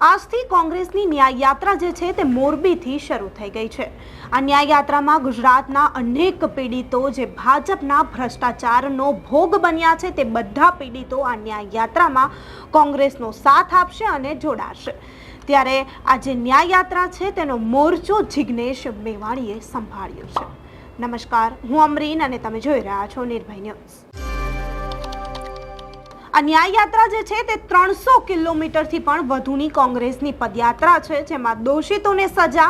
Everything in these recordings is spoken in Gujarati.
આજથી કોંગ્રેસની ન્યાય યાત્રા જે છે તે મોરબીથી શરૂ થઈ ગઈ છે. આ ન્યાય યાત્રામાં ગુજરાતના અનેક પીડિતો જે ભાજપના ભ્રષ્ટાચારનો ભોગ બન્યા છે તે બધા પીડિતો આ ન્યાયયાત્રામાં કોંગ્રેસનો સાથ આપશે અને જોડાશે. ત્યારે આ જે ન્યાય યાત્રા છે તેનો મોરચો જિજ્ઞેશ મેવાણીએ સંભાળ્યો છે. નમસ્કાર, હું અમરીન અને તમે જોઈ રહ્યા છો નિર્ભય ન્યૂઝ. આ ન્યાય યાત્રા જે છે તે ત્રણસો કિલોમીટરથી પણ વધુની કોંગ્રેસની પદયાત્રા છે, જેમાં દોષિતોને સજા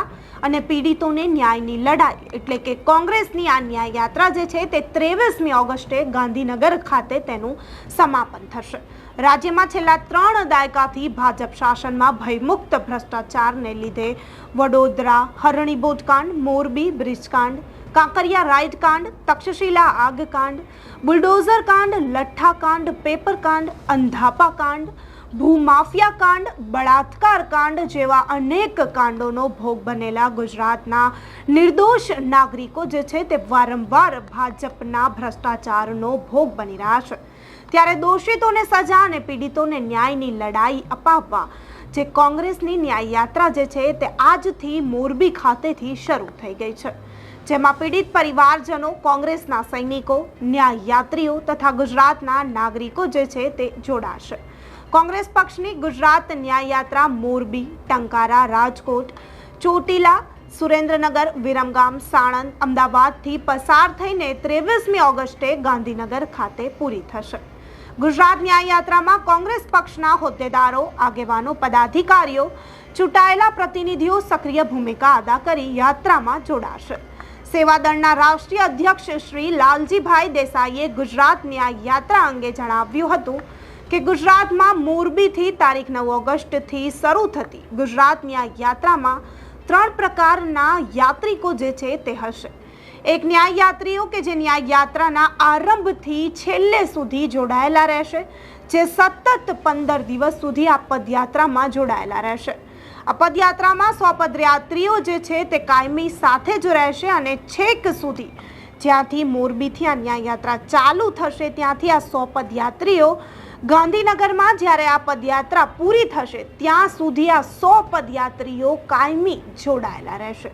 અને પીડિતોને ન્યાયની લડાઈ. એટલે કે કોંગ્રેસની આ ન્યાય યાત્રા જે છે તે ત્રેવીસમી ઓગસ્ટે ગાંધીનગર ખાતે તેનું સમાપન થશે. રાજ્યમાં છેલ્લા ત્રણ દાયકાથી ભાજપ શાસનમાં ભયમુક્ત ભ્રષ્ટાચારને લીધે વડોદરા હરણી બોટકાંડ મોરબી, બ્રિજકાંડ કાંકરિયા રાઇડ કાંડ, તક્ષશિલા આગ કાંડ, બુલડોઝર કાંડ, લઠ્ઠા કાંડ, પેપર કાંડ, અંધાપા કાંડ, ભૂમાફિયા કાંડ, બળાત્કાર કાંડ જેવા અનેક કાંડોનો ભોગ બનેલા ગુજરાતના નિર્દોષ નાગરિકો જે છે તે વારંવાર ભાજપના ભ્રષ્ટાચારનો ભોગ બની રહ્યા છે. ત્યારે દોષિતોને સજા અને પીડિતોને ન્યાયની લડાઈ અપાવવા જે કોંગ્રેસની ન્યાય યાત્રા જે છે તે આજથી મોરબી ખાતેથી શરૂ થઈ ગઈ છે. જેમાં પીડિત પરિવારજનો, કોંગ્રેસના સૈનિકો, ન્યાયયાત્રીઓ તથા ગુજરાતના નાગરિકો જે છે તે જોડાશે. કોંગ્રેસ પક્ષની ગુજરાત ન્યાય યાત્રા મોરબી, ટંકારા, રાજકોટ, ચોટીલા, સુરેન્દ્રનગર, વિરમગામ, સાણંદ, અમદાવાદથી પસાર થઈને ત્રેવીસમી ઓગસ્ટે ગાંધીનગર ખાતે પૂરી થશે. ગુજરાત ન્યાયયાત્રામાં કોંગ્રેસ પક્ષના હોદ્દેદારો, આગેવાનો, પદાધિકારીઓ, ચૂંટાયેલા પ્રતિનિધિઓ સક્રિય ભૂમિકા અદા કરી યાત્રામાં જોડાશે. સેવાદળના રાષ્ટ્રીય અધ્યક્ષ શ્રી લાલજીભાઈ દેસાઈએ ગુજરાત ન્યાય યાત્રા અંગે જણાવ્યું હતું કે ગુજરાતમાં મોરબીથી તારીખ નવ ઓગસ્ટથી શરૂ થતી ગુજરાત ન્યાય યાત્રામાં ત્રણ પ્રકારના યાત્રિકો જે છે તે હશે. એક ન્યાય યાત્રીઓ કે જે ન્યાય યાત્રાના આરંભથી છેલ્લે સુધી જોડાયેલા રહેશે, જે સતત પંદર દિવસ સુધી આ પદયાત્રામાં જોડાયેલા રહેશે. આ પદયાત્રામાં સો પદયાત્રીઓ જે છે તે કાયમી સાથે જ રહેશે અને છેક સુધી જ્યાંથી મોરબીથી આ ન્યાયયાત્રા ચાલુ થશે, ત્યાંથી આ સો પદયાત્રીઓ ગાંધીનગરમાં જ્યારે આ પદયાત્રા પૂરી થશે, ત્યાં સુધી આ સો પદયાત્રીઓ કાયમી જોડાયેલા રહેશે.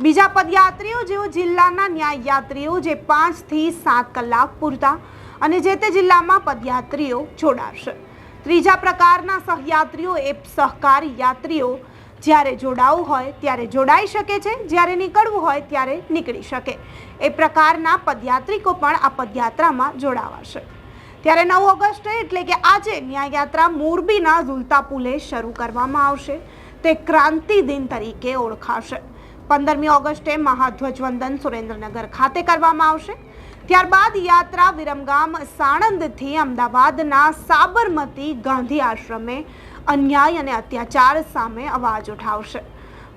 બીજા પદયાત્રીઓ જેઓ જિલ્લાના ન્યાયયાત્રીઓ જે પાંચથી સાત કલાક પૂરતા અને જે તે જિલ્લામાં પદયાત્રીઓ જોડાશે. ત્રીજા પ્રકારના સહયાત્રીઓ એ સહકારી યાત્રીઓ. જ્યારે જોડાવું હોય ત્યારે જોડાઈ શકે છે, જ્યારે નીકળવું હોય ત્યારે નીકળી શકે. એ પ્રકારના પદયાત્રિકો પણ આ પદયાત્રામાં જોડાવાશે. ત્યારે નવ ઓગસ્ટે એટલે કે આજે ન્યાયયાત્રા મોરબીના ઝુલતા પુલે શરૂ કરવામાં આવશે. તે ક્રાંતિ દિન તરીકે ઓળખાશે. પંદરમી ઓગસ્ટે મહાધ્વજવંદન સુરેન્દ્રનગર ખાતે કરવામાં આવશે. ત્યારબાદ યાત્રા વિરમગામ સાણંદથી અમદાવાદના સાબરમતી ગાંધી આશ્રમે અન્યાય અને અત્યાચાર સામે અવાજ ઉઠાવશે.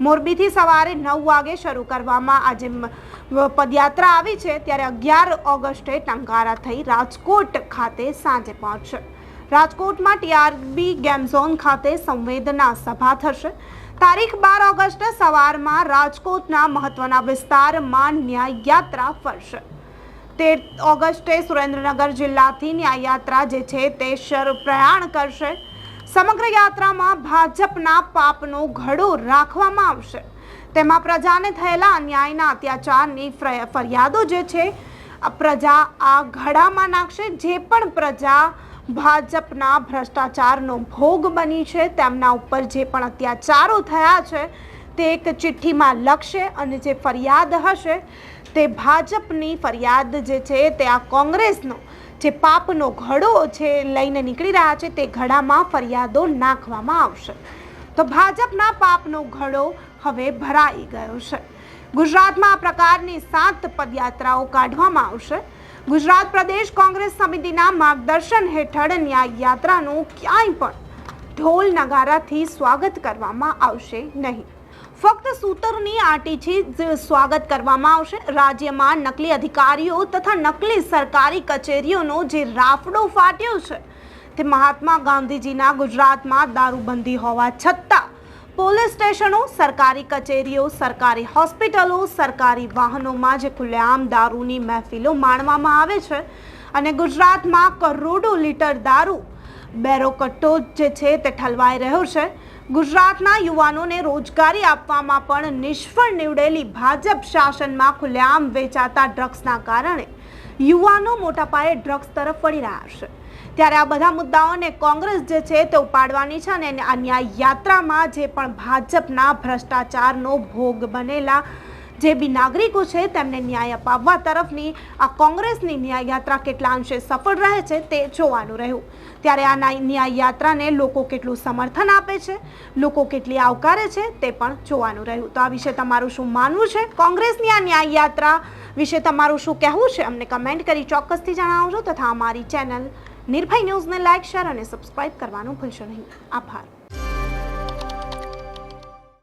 મોરબીથી સવારે નવ વાગે શરૂ કરવામાં આજે પદયાત્રા આવી છે, ત્યારે અગિયાર ઓગસ્ટે ટંકારા થઈ રાજકોટ ખાતે સાંજે પહોંચશે. રાજકોટમાં ટીઆરબી ગેમઝોન ખાતે સંવેદના સભા થશે. તારીખ બાર ઓગસ્ટ સવારમાં રાજકોટના મહત્વના વિસ્તારમાં ન્યાય યાત્રા ફરશે. તેર ઓગસ્ટે સુરેન્દ્રનગર જિલ્લાથી ન્યાય યાત્રા જે છે તે શરૂ પ્રયાણ કરશે. સમગ્ર યાત્રામાં ભાજપના પાપનો ઘડો રાખવામાં આવશે. તેમાં પ્રજાને થયેલા અન્યાયના અત્યાચારની ફરિયાદો જે છે પ્રજા આ ઘડામાં નાખશે. જે પણ પ્રજા ભાજપના ભ્રષ્ટાચારનો ભોગ બની છે, તેમના ઉપર જે પણ અત્યાચારો થયા છે, તે એક ચિઠ્ઠીમાં લખશે અને જે ફરિયાદ હશે તે ભાજપની ફરિયાદ જે છે તે આ કોંગ્રેસનો જે પાપનો ઘડો છે લઈને નીકળી રહ્યા છે તે ઘડામાં ફરિયાદો નાખવામાં આવશે. તો ભાજપના પાપનો ઘડો હવે ભરાઈ ગયો છે. ગુજરાતમાં આ પ્રકારની સાત પદયાત્રાઓ કાઢવામાં આવશે. ગુજરાત પ્રદેશ કોંગ્રેસ સમિતિના માર્ગદર્શન હેઠળ ન્યાય યાત્રાનું ક્યાંય પણ ઢોલ નગારાથી સ્વાગત કરવામાં આવશે નહીં. ફક્ત સૂતરની આટીથી જ સ્વાગત કરવામાં આવશે. રાજ્યમાં નકલી અધિકારીઓ તથા નકલી સરકારી કચેરીઓનો જે રાફડો ફાટ્યો છે તે મહાત્મા ગાંધીજીના ગુજરાતમાં દારૂબંધી હોવા છતાં પોલીસ સ્ટેશનો, સરકારી કચેરીઓ, સરકારી હોસ્પિટલો, સરકારી વાહનોમાં જે ખુલ્લેઆમ દારૂની મહેફિલો માણવામાં આવે છે અને ગુજરાતમાં કરોડો લીટર દારૂ બેરોકટ્ટો જે છે તે ઠલવાઈ રહ્યો છે. ગુજરાતના યુવાનોને રોજગારી આપવામાં પણ નિષ્ફળ નીવડેલી ભાજપ શાસનમાં ખુલ્લેઆમ વેચાતા ડ્રગ્સના કારણે યુવાનો મોટા પાયે ડ્રગ્સ તરફ વળી રહ્યા છે. ત્યારે આ બધા મુદ્દાઓને કોંગ્રેસ જે છે તે ઉપાડવાની છે અને આ ન્યાય યાત્રામાં જે પણ ભાજપના ભ્રષ્ટાચારનો ભોગ બનેલા જે બી નાગરિકો છે તેમને ન્યાય અપાવવા તરફની આ કોંગ્રેસની ન્યાય યાત્રા કેટલા અંશે સફળ રહે છે તે જોવાનું રહ્યું. ત્યારે આ ન્યાય યાત્રાને લોકો કેટલું સમર્થન આપે છે, લોકો કેટલી આવકારે છે તે પણ જોવાનું રહ્યું. તો આ વિશે તમારું શું માનવું છે? કોંગ્રેસની આ ન્યાય યાત્રા વિશે તમારું શું કહેવું છે? અમને કમેન્ટ કરી ચોક્કસથી જણાવજો તથા અમારી ચેનલ નિર્ભય ન્યૂઝને લાઇક, શેર અને સબસ્ક્રાઇબ કરવાનું ભૂલશો નહીં. આભાર.